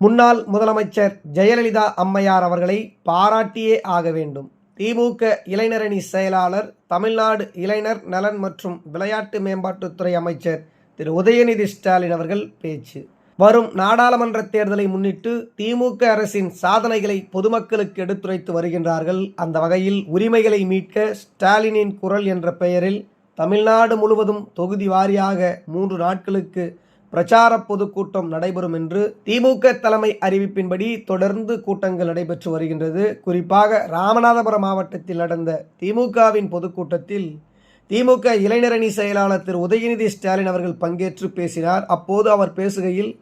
முன்னாள் முதலமைச்சர் ஜெயலலிதா அம்மையார் அவர்களை பாராட்டியே ஆக வேண்டும். திமுக இளைஞரணி செயலாளர் தமிழ்நாடு இளைஞர் நலன் மற்றும் விளையாட்டு மேம்பாட்டுத்துறை அமைச்சர் திரு. உதயநிதி ஸ்டாலின் அவர்கள் பேச்சு. வரும் நாடாளுமன்ற தேர்தலை முன்னிட்டு திமுக அரசின் சாதனைகளை பொதுமக்களுக்கு எடுத்துரைத்து வருகின்றார்கள். அந்த வகையில் உரிமைகளை மீட்க ஸ்டாலினின் குரல் என்ற பெயரில் தமிழ்நாடு முழுவதும் தொகுதி வாரியாக மூன்று நாட்களுக்கு பிரச்சார பொதுக்கூட்டம் நடைபெறும் என்று திமுக தலைமை அறிவிப்பின்படி தொடர்ந்து கூட்டங்கள் நடைபெற்று வருகின்றது. குறிப்பாக ராமநாதபுரம் மாவட்டத்தில் நடந்த திமுகவின் பொதுக்கூட்டத்தில் திமுக இளைஞரணி செயலாளர் திரு. உதயநிதி ஸ்டாலின் அவர்கள் பங்கேற்று பேசினார். அப்போது அவர் பேசுகையில்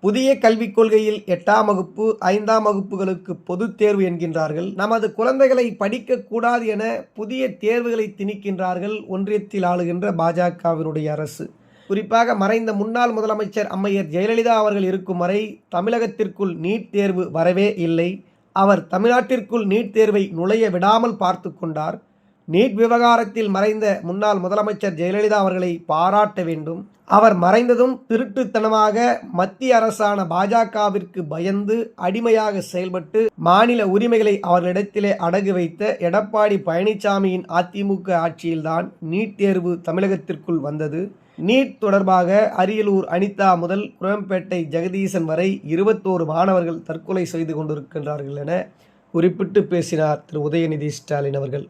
புதிய கல்விக் கொள்கையில் எட்டாம் வகுப்பு ஐந்தாம் வகுப்புகளுக்கு பொதுத் தேர்வு என்கின்றார்கள். நமது குழந்தைகளை படிக்கக்கூடாது என புதிய தேர்வுகளை திணிக்கின்றார்கள். ஒன்றியத்தில் ஆளுகின்ற பாஜகவினுடைய அரசு. குறிப்பாக மறைந்த முன்னாள் முதலமைச்சர் அம்மையர் ஜெயலலிதா அவர்கள் இருக்கும் வரை தமிழகத்திற்குள் நீட் தேர்வு வரவே இல்லை. அவர் தமிழ்நாட்டிற்குள் நீட் தேர்வை நுழைய விடாமல் பார்த்து கொண்டார். நீட் விவகாரத்தில் மறைந்த முன்னாள் முதலமைச்சர் ஜெயலலிதா அவர்களை பாராட்ட வேண்டும். அவர் மறைந்ததும் திருட்டுத்தனமாக மத்திய அரசான பாஜகவிற்கு பயந்து அடிமையாக செயல்பட்டு மாநில உரிமைகளை அவர்களிடத்திலே அடகு வைத்த எடப்பாடி பழனிசாமியின் அதிமுக ஆட்சியில்தான் நீட் தேர்வு தமிழகத்திற்குள் வந்தது. நீட் தொடர்பாக அரியலூர் அனிதா முதல் குரம்பேட்டை ஜெகதீசன் வரை இருபத்தோரு மாணவர்கள் தற்கொலை செய்து கொண்டிருக்கின்றார்கள் என குறிப்பிட்டு பேசினார் திரு உதயநிதி ஸ்டாலின் அவர்கள்.